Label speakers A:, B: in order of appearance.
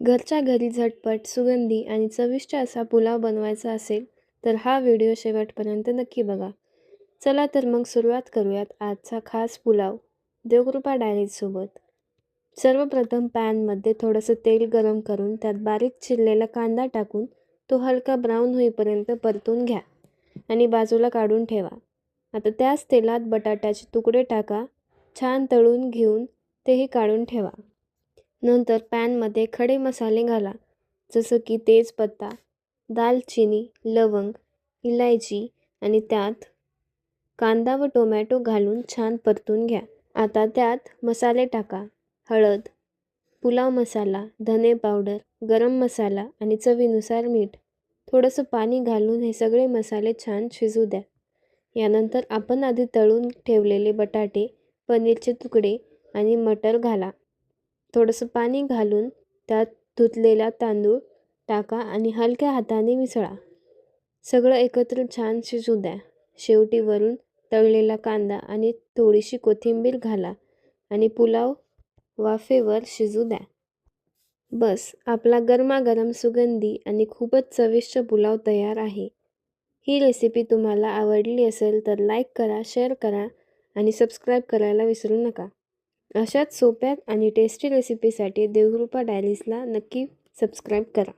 A: घरच्या घरी झटपट सुगंधी आणि चविष्ट असा पुलाव बनवायचा असेल तर हा व्हिडिओ शेवटपर्यंत नक्की बघा. चला तर मग सुरुवात करूयात आजचा खास पुलाव देवकृपा डायरीसोबत सर्वप्रथम पॅनमध्ये थोडंसं तेल गरम करून त्यात बारीक चिरलेला कांदा टाकून तो हलका ब्राऊन होईपर्यंत परतून घ्या आणि बाजूला काढून ठेवा. आता त्याच तेलात बटाट्याचे तुकडे टाका छान तळून घेऊन तेही काढून ठेवा. नंतर पॅनमध्ये खडे मसाले घाला जसं की तेजपत्ता दालचिनी लवंग इलायची आणि त्यात कांदा व टोमॅटो घालून छान परतून घ्या. आता त्यात मसाले टाका हळद पुलाव मसाला धने पावडर गरम मसाला आणि चवीनुसार मीठ. थोडंसं पाणी घालून हे सगळे मसाले छान शिजू द्या. यानंतर आपण आधी तळून ठेवलेले बटाटे पनीरचे तुकडे आणि मटर घाला. थोडंसं पाणी घालून त्यात धुतलेला तांदूळ टाका आणि हलक्या हाताने मिसळा. सगळं एकत्र छान शिजू द्या. शेवटी वरून तळलेला कांदा आणि थोडीशी कोथिंबीर घाला आणि पुलाव वाफेवर शिजू द्या. बस आपला गरमागरम सुगंधी आणि खूपच चविष्ट पुलाव तयार आहे. ही रेसिपी तुम्हाला आवडली असेल तर लाईक करा शेअर करा आणि सबस्क्राईब करायला विसरू नका. अशाच सोप्या आणि टेस्टी रेसिपीसाठी देवरूपा डायरीजला नक्की सबस्क्राईब करा.